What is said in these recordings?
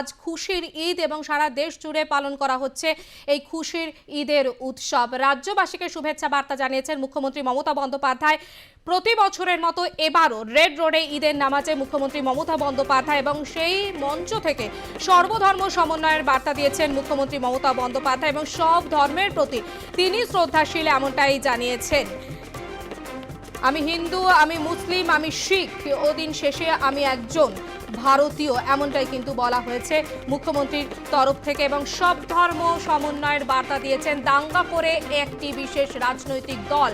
আজ খুশির ঈদ এবং সারা দেশ জুড়ে পালন করা হচ্ছে এই খুশির ঈদের উৎসব। রাজ্যবাসীকে শুভেচ্ছা বার্তা জানিয়েছেন মুখ্যমন্ত্রী মমতা বন্দ্যোপাধ্যায়। প্রতি বছরের মতো এবারও রেড রোডে ঈদের নামাজে মুখ্যমন্ত্রী মমতা বন্দ্যোপাধ্যায় এবং সেই মঞ্চ থেকে সর্বধর্ম সমন্বয়ের বার্তা দিয়েছেন মুখ্যমন্ত্রী মমতা বন্দ্যোপাধ্যায় এবং সব ধর্মের প্রতি তিনি শ্রদ্ধাশীল এমনটাই জানিয়েছেন। আমি হিন্দু, আমি মুসলিম, আমি শিখ, ওদিন শেষে আমি একজন। ভারতীয়, এমনটাই কিন্তু বলা হয়েছে মুখ্যমন্ত্রীর তরফ থেকে এবং সব ধর্ম সমন্বয়ের বার্তা দিয়েছেন দাঙ্গা করে একটি বিশেষ রাজনৈতিক দল।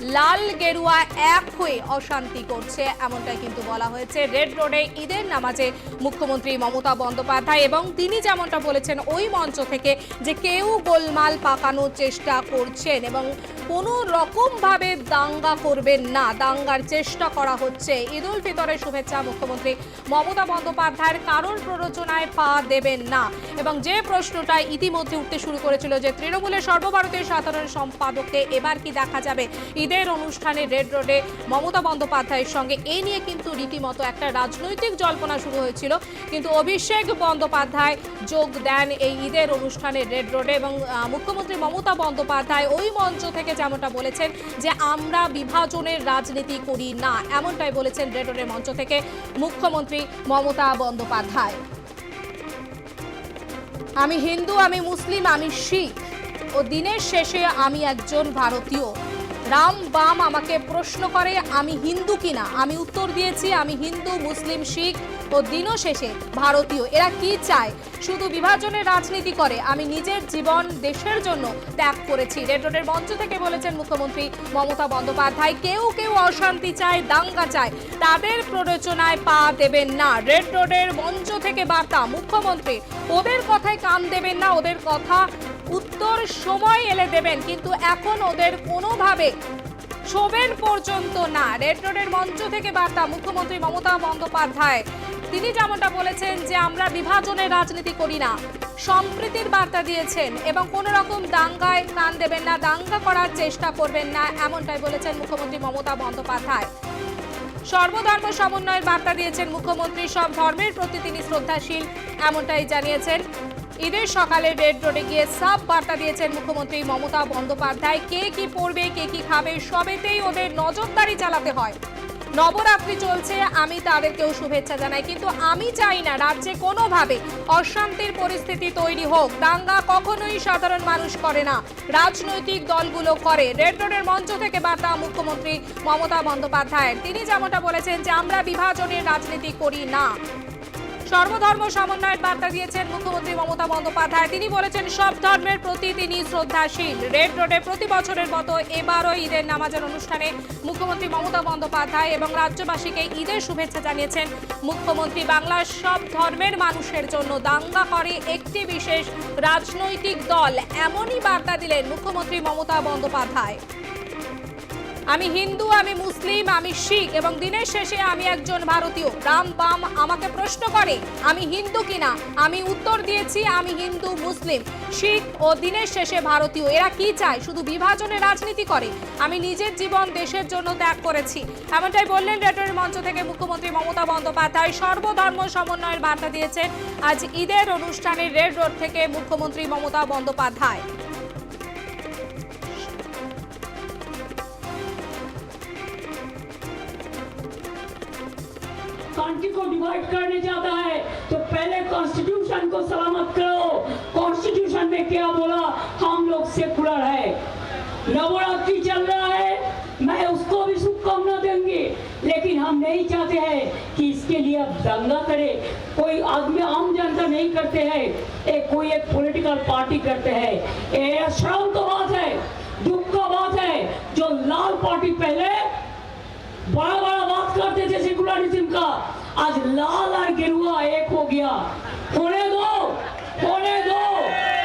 লাল গেরুয়া এক হয়ে অশান্তি করছে, এমনটাই কিন্তু বলা হয়েছে। রেড রোডে ঈদের নামাজে মুখ্যমন্ত্রী মমতা বন্দ্যোপাধ্যায় এবং তিনি যেমনটা বলেছেন, ওই মঞ্চ থেকে যে কেউ গোলমাল পাকানোর চেষ্টা করছেন এবং কোনো রকমভাবে দাঙ্গা করবেন না, দাঙ্গার চেষ্টা করা হচ্ছে। ঈদ উল ফিতরের শুভেচ্ছা মুখ্যমন্ত্রী মমতা বন্দ্যোপাধ্যায়ের কারোর প্ররোচনায় পা দেবেন না। এবং যে প্রশ্নটা ইতিমধ্যে উঠতে শুরু করেছিল যে, তৃণমূলের সর্বভারতীয় সাধারণ সম্পাদককে এবার কি দেখা যাবে? ঈদের অনুষ্ঠানে রেড রোডে মমতা বন্দ্যোপাধ্যায়ের সঙ্গে। এ নিয়ে কিন্তু রীতিমতো একটা রাজনৈতিক জল্পনা শুরু হয়েছিল। কিন্তু অভিষেক বন্দ্যোপাধ্যায় যোগ দেন এই ঈদের অনুষ্ঠানে রেড রোডে এবং মুখ্যমন্ত্রী মমতা বন্দ্যোপাধ্যায় ওই মঞ্চ থেকে যেমনটা বলেছেন যে, আমরা বিভাজনের রাজনীতি করি না। এমনটাই বলেছেন রেড রোডের মঞ্চ থেকে মুখ্যমন্ত্রী মমতা বন্দ্যোপাধ্যায়। আমি হিন্দু, আমি মুসলিম, আমি শিখ ও দিনের শেষে আমি একজন ভারতীয়। রাম বাম আমাকে প্রশ্ন করে, আমি হিন্দু কিনা? আমি উত্তর দিয়েছি, আমি হিন্দু, মুসলিম, শিখ ও দিনও শেষে ভারতীয়। এরা কি চায়? শুধু বিভাজনের রাজনীতি করে। আমি নিজের জীবন দেশের জন্য ত্যাগ করেছি। রেড রোডের মঞ্চ থেকে বলেছেন মুখ্যমন্ত্রী মমতা বন্দ্যোপাধ্যায়, কেউ কেউ অশান্তি চায়, দাঙ্গা চায়। তাদের প্ররোচনায় পা দেবেন না। রেড রোডের মঞ্চ থেকে বার্তা, মুখ্যমন্ত্রী, ওদের কথায় কান দেবেন না, ওদের কথা উত্তর সময় এলে দেবেন, কিন্তু এখন ওদের কোনোভাবে শোবেন পর্যন্ত না। রেড রোডের মঞ্চ থেকে বার্তা, মুখ্যমন্ত্রী মমতা বন্দ্যোপাধ্যায়। তিনি যেমনটা বলেছেন যে, আমরা বিভাজনের রাজনীতি করি না। সম্প্রীতির বার্তা দিয়েছেন এবং কোন রকম দাঙ্গায় কান দেবেন না, দাঙ্গা করার চেষ্টা করবেন না, এমনটাই বলেছেন মুখ্যমন্ত্রী মমতা বন্দ্যোপাধ্যায়। সর্বধর্ম সমন্বয়ের বার্তা দিয়েছেন মুখ্যমন্ত্রী, সব ধর্মের প্রতি তিনি শ্রদ্ধাশীল, এমনটাই জানিয়েছেন। ঈদের সকালে রেড রোডে গিয়ে সাব বার্তা দিয়েছেন মুখ্যমন্ত্রী মমতা বন্দ্যোপাধ্যায়। কে কি পড়বে কে কি খাবে, সবেতেই ওদের নজরদারি চালাতে হয়। নবরাত্রি চলছে, আমি তাদেরকেও শুভেচ্ছা জানাই। কিন্তু আমি চাই না রাজ্যে কোনোভাবে অশান্তির পরিস্থিতি তৈরি হোক। দাঙ্গা কখনোই সাধারণ মানুষ করে না। রাজনৈতিক দলগুলো করে। রেড রোডের মঞ্চ থেকে বার্তা মুখ্যমন্ত্রী মমতা বন্দ্যোপাধ্যায়ের। তিনি যেমনটা বলেছেন যে, আমরা বিভাজনের রাজনীতি করি না। সর্বধর্ম সমন্বয়ের বার্তা দিয়েছেন মুখ্যমন্ত্রী মমতা বন্দ্যোপাধ্যায়। তিনি বলেছেন, সব ধর্মের প্রতি তিনি শ্রদ্ধাশীল। রেড রোডে প্রতি বছরের মতো এবারও ঈদের নামাজের অনুষ্ঠানে মুখ্যমন্ত্রী মমতা বন্দ্যোপাধ্যায় এবং রাজ্যবাসীকে ঈদের শুভেচ্ছা জানিয়েছেন। মুখ্যমন্ত্রী বাংলার সব ধর্মের মানুষের জন্য দাঙ্গা করে একটি বিশেষ রাজনৈতিক দল। এমনই বার্তা দিলেন মুখ্যমন্ত্রী মমতা বন্দ্যোপাধ্যায়। আমি হিন্দু, আমি মুসলিম, আমি শিখ এবং দিনের শেষে আমি একজন ভারতীয়। রাম বাম আমাকে প্রশ্ন করে, আমি হিন্দু কিনা? আমি উত্তর দিয়েছি, আমি হিন্দু, মুসলিম, শিখ ও দিনের শেষে ভারতীয়। এরা কি চায়? শুধু বিভাজনের রাজনীতি করে। আমি নিজের জীবন দেশের জন্য ত্যাগ করেছি। এমনটাই বললেন রেডরের মঞ্চ থেকে মুখ্যমন্ত্রী মমতা বন্দ্যোপাধ্যায়। সর্বধর্ম সমন্বয়ের বার্তা দিয়েছেন আজ ঈদের অনুষ্ঠানে রেড রোড থেকে মুখ্যমন্ত্রী মমতা বন্দ্যোপাধ্যায়। कंट्री को डिवाइड करने जाता है तो पहले कॉन्स्टिट्यूशन को सलामत करो। कॉन्स्टिट्यूशन में क्या बोला? हम लोग सेकुलर है। नवरात्रि चल रहा है, मैं उसको भी शुभकामना देंगे। लेकिन हम नहीं चाहते हैं कि इसके लिए अब दंगा करे। कोई आदमी आम जनता नहीं करते हैं। एक कोई एक पॉलिटिकल पार्टी करते हैं। ये श्रम का बात है दुख का बात है, जो लाल पार्टी पहले बड़ा बड़ा बात करते थे सेकुलरिज्म का। आज लाल और गिरुआ एक हो गया। होने दो होने दो।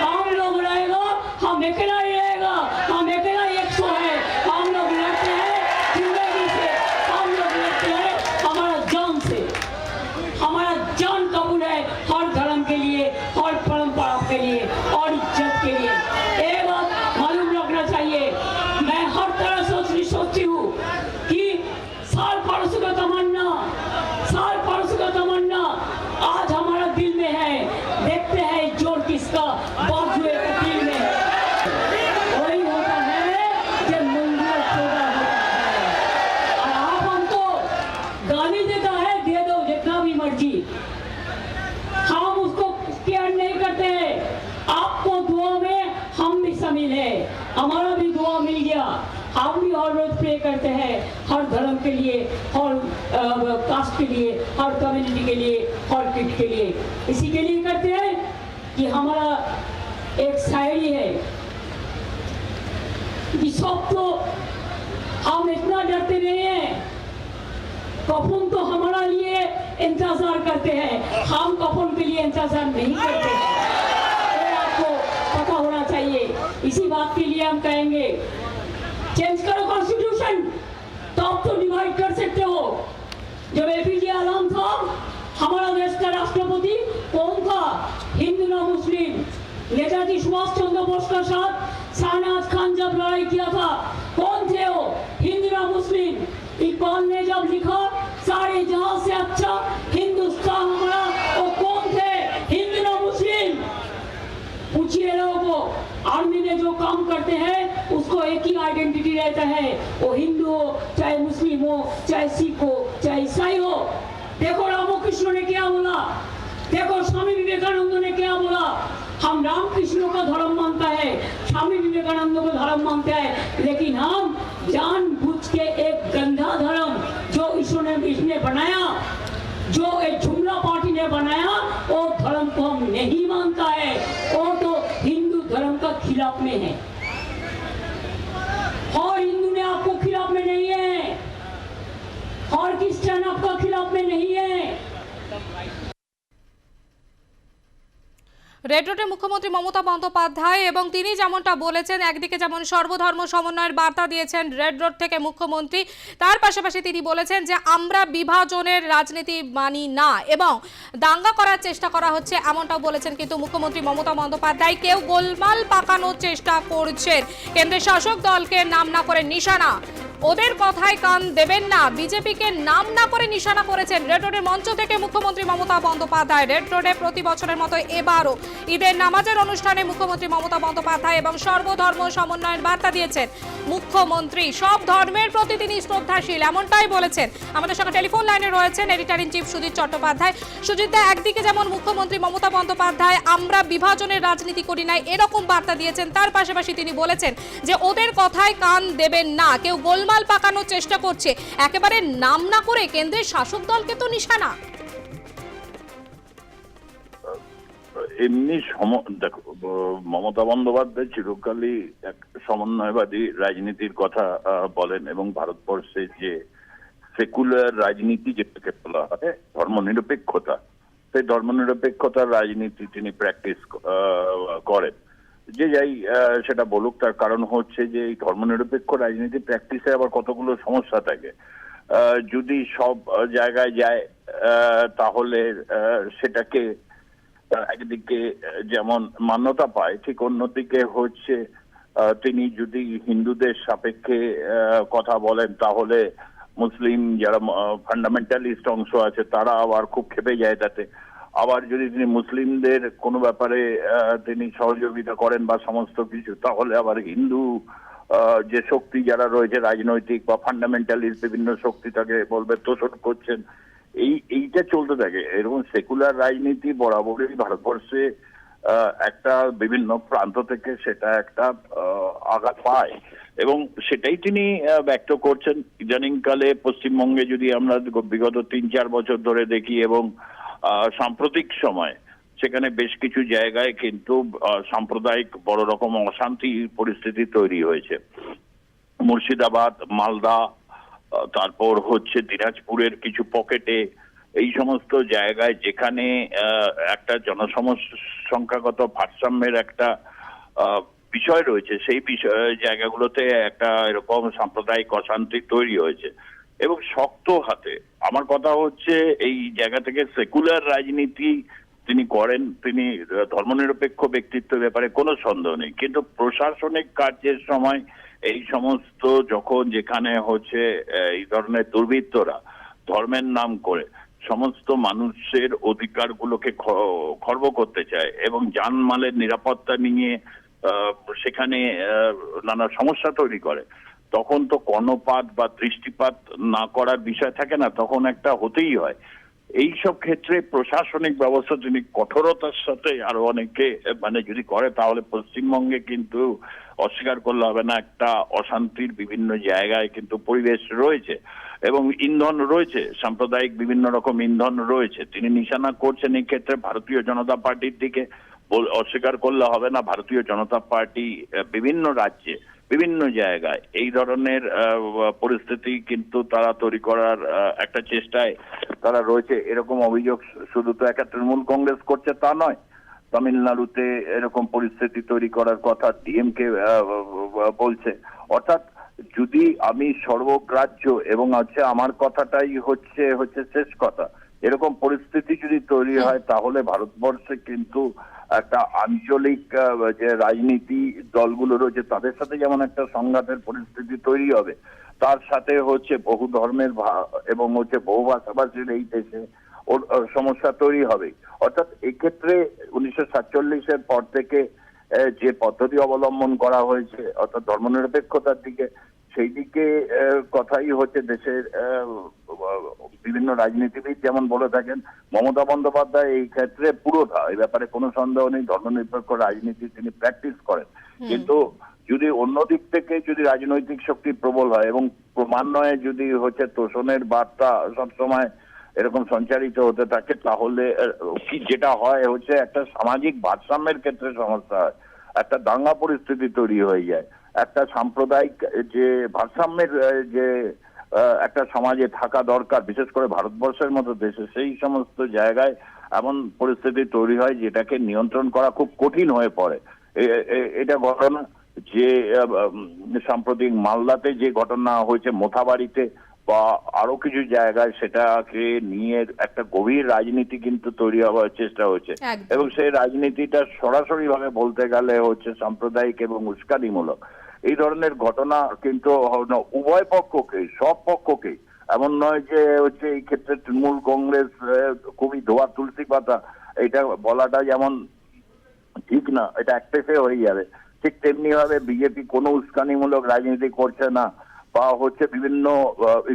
हम लोग रहेगा, हम अकेला ही रहेगा हम अकेला एक सौ है हम लोग लड़ते हैं ज़िंदगी से हम लोग लड़ते हैं हमारा जान से हमारा जान कबूल है हर धर्म के लिए हर परंपरा के लिए और इज़्ज़त के लिए शामिल है हमारा भी दुआ मिल गया हम भी हर रोज प्रे करते हैं हर धर्म के लिए हर कास्ट हर कम्युनिटी के लिए, हर किट के लिए। इसी के लिए करते हैं कि हमारा एक शायरी है कि सब तो हम इतना डरते नहीं हैं। कफन तो हमारा लिए इंतज़ार करते हैं। हम कफन के लिए इंतज़ार नहीं करते। ये आपको पता होना चाहिए। इसी बात के लिए हम कहेंगे चेंज करो कॉन्स्टिट्यूशन नेताजी सुभाष चंद्र बोस का साथ शाहनवाज खान जब लड़ाई किया था कौन थे वो हिंदू ना मुस्लिम इकबाल ने जब लिखा सारे जहां से अच्छा हिंदुस्तान हमारा वो कौन थे हिंदू ना मुस्लिम पूछिए लोगों को आर्मी में जो काम करते हैं उसको एक ही आइडेंटिटी रहता है वो हिंदू हो चाहे मुस्लिम हो चाहे सिख हो चाहे ईसाई हो देखो रामकृष्ण ने क्या बोला देखो स्वामी विवेकानंद ने क्या बोला हम रामकृष्ण का धर्म मानता है, स्वामी विवेकानंद को धर्म मानता है, लेकिन हम जान बुझ के एक गंदा धर्म जो ईश्वर ने, इसने बनाया, जो एक जुमला पार्टी ने बनाया, वो धर्म को हम नहीं मानता है, वो तो हिंदू धर्म का खिलाफ में है। और हिंदू ने आपको खिलाफ में नहीं है, और क्रिश्चियन आपका खिलाफ में नहीं है। রেড রোডে মুখ্যমন্ত্রী মমতা বন্দ্যোপাধ্যায় এবং তিনি যেমনটা বলেছেন, একদিকে যেমন সর্বধর্ম সমন্বয়ের বার্তা দিয়েছেন রেড রোড থেকে মুখ্যমন্ত্রী, তার পাশাপাশি তিনি বলেছেন যে আমরা বিভাজনের রাজনীতি মানি না এবং দাঙ্গা করার চেষ্টা করা হচ্ছে এমনটাও বলেছেন কিন্তু মুখ্যমন্ত্রী মমতা বন্দ্যোপাধ্যায়। কেউ গোলমাল পাকানোর চেষ্টা করছেন। কেন্দ্রের শাসক দলকে নাম না করে নিশানা ওদের কথায় কান দেবেন না। বিজেপিকে নাম না করে নিশানা করেছেন রেড রোডের মঞ্চ থেকে মুখ্যমন্ত্রী মমতা বন্দ্যোপাধ্যায়। রেড রোডে প্রতি বছরের মতো এবারও ঈদের নামাজের অনুষ্ঠানে মুখ্যমন্ত্রী মমতা বন্দ্যোপাধ্যায় এবং সর্বধর্ম সমন্বয়ের বার্তা দিয়েছেন মুখ্যমন্ত্রী। সব ধর্মের প্রতি তিনি শ্রদ্ধাশীল, এমনটাই বলেছেন। আমাদের সঙ্গে টেলিফোন লাইনে রয়েছেন editor in chief Sujit Chattopadhyay. সুজিতদা একদিকে যেমন মুখ্যমন্ত্রী মমতা বন্দ্যোপাধ্যায়, আমরা বিভাজনের রাজনীতি করি নাই, এরকম বার্তা দিয়েছেন। তার পাশাপাশি তিনি বলেছেন যে, ওদের কথায় কান দেবেন না। কেউ গোলমাল পাকানোর চেষ্টা করছে। একেবারে নাম না করে কেন্দ্রের শাসক দলকে তো নিশানা। এমনি সম, দেখো মমতা বন্দ্যোপাধ্যায় চিরকালই এক সমন্বয়বাদী রাজনীতির কথা বলেন এবং ভারতবর্ষে যে সেকুলার রাজনীতি যেটাকে বলা হয়, ধর্মনিরপেক্ষতা, সেই ধর্মনিরপেক্ষতার রাজনীতি তিনি প্র্যাকটিস করেন। যে যাই সেটা বলুক, তার কারণ হচ্ছে যে এই ধর্মনিরপেক্ষ রাজনীতি প্র্যাকটিসে আবার কতগুলো সমস্যা থাকে। যদি সব জায়গায় যায় তাহলে সেটাকে একদিকে যেমন মান্যতা পায়, ঠিক অন্যদিকে হচ্ছে তিনি যদি হিন্দুদের সাপেক্ষে কথা বলেন, তাহলে মুসলিম যারা ফান্ডামেন্টালিস্ট অংশ আছে, তারা আবার খুব খেপে যায় তাতে। আবার যদি তিনি মুসলিমদের কোনো ব্যাপারে তিনি সহযোগিতা করেন বা সমস্ত কিছু, তাহলে আবার হিন্দু যে শক্তি যারা রয়েছে, রাজনৈতিক বা ফান্ডামেন্টালিস্ট বিভিন্ন শক্তি তাকে বলবে, তোষণ করছেন, এই, এইটা চলতে থাকে। এরকম সেকুলার রাজনীতি বরাবরই ভারতবর্ষে একটা বিভিন্ন প্রান্ত থেকে সেটা একটা আঘাত পায়। এবং সেটাই তিনি ব্যক্ত করছেন। ইদানিংকালে পশ্চিমবঙ্গে যদি আমরা বিগত তিন চার বছর ধরে দেখি এবং সাম্প্রতিক সময়। সেখানে বেশ কিছু জায়গায় কিন্তু সাম্প্রদায়িক বড় রকম অশান্তি পরিস্থিতি তৈরি হয়েছে। মুর্শিদাবাদ, মালদা তারপর হচ্ছে দিনাজপুরের কিছু পকেটে। এই সমস্ত জায়গায় যেখানে একটা জনসমস সংখ্যাগত ভারসাম্যের একটা বিষয় রয়েছে, সেই বিষয়, জায়গাগুলোতে একটা এরকম সাম্প্রদায়িক অশান্তি তৈরি হয়েছে। এবং শক্ত হাতে। আমার কথা হচ্ছে, এই জায়গা থেকে সেকুলার রাজনীতি তিনি করেন, তিনি ধর্মনিরপেক্ষ ব্যক্তিত্বের ব্যাপারে কোনো সন্দেহ নেই। কিন্তু প্রশাসনিক কার্যের সময় এই সমস্ত যখন যেখানে হচ্ছে এই ধরনের দুর্বৃত্তরা ধর্মের নাম করে সমস্ত মানুষের অধিকারগুলোকে খর্ব করতে চায় এবং জানমালের নিরাপত্তা নিয়ে সেখানে নানা সমস্যা তৈরি করে। তখন তো কর্ণপাত বা দৃষ্টিপাত না করার বিষয় থাকে না, তখন একটা হতেই হয়। এই সব ক্ষেত্রে প্রশাসনিক ব্যবস্থা তিনি কঠোরতার সাথে আরও অনেকে মানে যদি করে তাহলে পশ্চিমবঙ্গে কিন্তু অস্বীকার করলে হবে না, একটা অশান্তির বিভিন্ন জায়গায় কিন্তু পরিবেশ রয়েছে এবং ইন্ধন রয়েছে, সাম্প্রদায়িক বিভিন্ন রকম ইন্ধন রয়েছে। তিনি নিশানা করছেন এই ক্ষেত্রে ভারতীয় জনতা পার্টির দিকে। অস্বীকার করলে হবে না, ভারতীয় জনতা পার্টি বিভিন্ন রাজ্যে বিভিন্ন জায়গায়। এই ধরনের পরিস্থিতি কিন্তু তারা তৈরি করার একটা চেষ্টায় তারা রয়েছে। এরকম অভিযোগ শুধু তো একটা তৃণমূল কংগ্রেস করছে তা নয়। তামিলনাড়ুতে এরকম পরিস্থিতি তৈরি করার কথা ডিএমকে বলছে। অর্থাৎ যদি আমি সর্বগ্রাহ্য এবং হচ্ছে আমার কথাটাই হচ্ছে হচ্ছে শেষ কথা, এরকম পরিস্থিতি যদি তৈরি হয়, তাহলে ভারতবর্ষে কিন্তু একটা আঞ্চলিক যে রাজনীতি দলগুলো রয়েছে, তাদের সাথে যেমন একটা সংঘাতের পরিস্থিতি তৈরি হবে, তার সাথে হচ্ছে বহু ধর্মের এবং হচ্ছে বহু ভাষাভাষীর এই দেশে ওর সমস্যা তৈরি হবে। অর্থাৎ এক্ষেত্রে উনিশশো সাতচল্লিশের পর থেকে যে পদ্ধতি অবলম্বন করা হয়েছে, অর্থাৎ ধর্মনিরপেক্ষতার দিকে সেই দিকে কথাই হচ্ছে দেশের বিভিন্ন রাজনীতিবিদ যেমন বলে থাকেন মমতা বন্দ্যোপাধ্যায় এই ক্ষেত্রে পুরোটা এই ব্যাপারে কোনো সন্দেহ নেই ধর্মনিরপেক্ষ রাজনীতি তিনি প্র্যাকটিস করেন। কিন্তু যদি অন্য দিক থেকে যদি রাজনৈতিক শক্তি প্রবল হয় এবং ক্রমান্বয়ে যদি হচ্ছে তোষণের বার্তা সবসময় এরকম সঞ্চারিত হতে থাকে তাহলে কি যেটা হয় হচ্ছে একটা সামাজিক ভারসাম্যের ক্ষেত্রে সমস্যা হয় একটা দাঙ্গা পরিস্থিতি তৈরি হয়ে যায়। একটা সাম্প্রদায়িক যে ভারসাম্যের যে একটা সমাজে থাকা দরকার বিশেষ করে ভারতবর্ষের মতো দেশে সেই সমস্ত জায়গায় এমন পরিস্থিতি তৈরি হয় যেটাকে নিয়ন্ত্রণ করা খুব কঠিন হয়ে পড়ে। এটা ঘটনা যে সাম্প্রতিক মালদাতে যে ঘটনা হয়েছে মোথাবাড়িতে বা আরও কিছু জায়গায় সেটাকে নিয়ে একটা গভীর রাজনীতি কিন্তু তৈরি হওয়ার চেষ্টা হচ্ছে এবং সেই রাজনীতিটা সরাসরি ভাবে বলতে গেলে হচ্ছে সাম্প্রদায়িক এবং উস্কানিমূলক। এই ধরনের ঘটনা কিন্তু উভয় পক্ষকে, সব পক্ষকে। এমন নয় যে হচ্ছে এই ক্ষেত্রে তৃণমূল কংগ্রেস খুবই ধোয়া তুলসী পাতা, এটা বলাটা যেমন ঠিক না, এটা একপেশে হয়ে যাবে। ঠিক তেমনি ভাবে বিজেপি কোনো উস্কানিমূলক রাজনীতি করছে না, বা হচ্ছে বিভিন্ন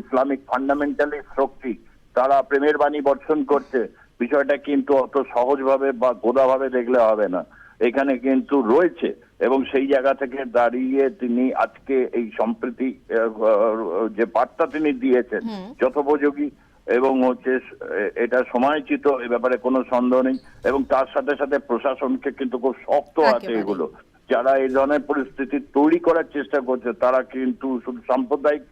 ইসলামিক ফান্ডামেন্টালিস্ট শক্তি, তারা প্রেমের বাণী বর্ষণ করছে। বিষয়টা কিন্তু অত সহজভাবে বা গোদাভাবে দেখলে হবে না। এখানে কিন্তু রয়েছে এবং সেই জায়গা থেকে দাঁড়িয়ে তিনি আজকে এই সম্প্রীতি যে বার্তা তিনি দিয়েছেন যথোপযোগী এবং হচ্ছে এটা সময়চিত এ ব্যাপারে কোনো সন্দেহ নেই এবং তার সাথে সাথে প্রশাসনকে কিন্তু খুব শক্ত আছে এগুলো। যারা এই ধরনের পরিস্থিতি তৈরি করার চেষ্টা করছে তারা কিন্তু শুধু সাম্প্রদায়িক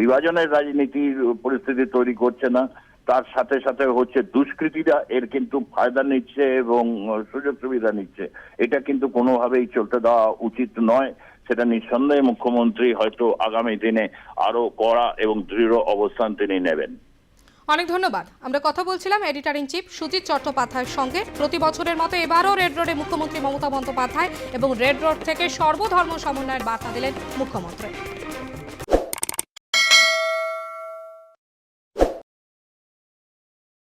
বিভাজনের রাজনীতির পরিস্থিতি তৈরি করছে না। তার সাথে সাথে হচ্ছে দুষ্কৃতীরা এর কিন্তু ফায়দা নিচ্ছে এবং সুযোগ সুবিধা নিচ্ছে। এটা কিন্তু কোনোভাবেই চলতে দেওয়া উচিত নয়। সেটা নিঃসন্দেহে মুখ্যমন্ত্রী হয়তো আগামী দিনে আরও কড়া এবং দৃঢ় অবস্থান তিনি নেবেন। অনেক ধন্যবাদ। আমরা কথা বলছিলাম এডিটর ইন চিফ সুজিত চট্টোপাধ্যায়ের সঙ্গে। প্রতি বছরের মতো এবারও রেড রোডে মুখ্যমন্ত্রী মমতা বন্দ্যোপাধ্যায় এবং রেড রোড থেকে সর্বধর্ম সমন্বয়ের বার্তা দিলেন মুখ্যমন্ত্রী।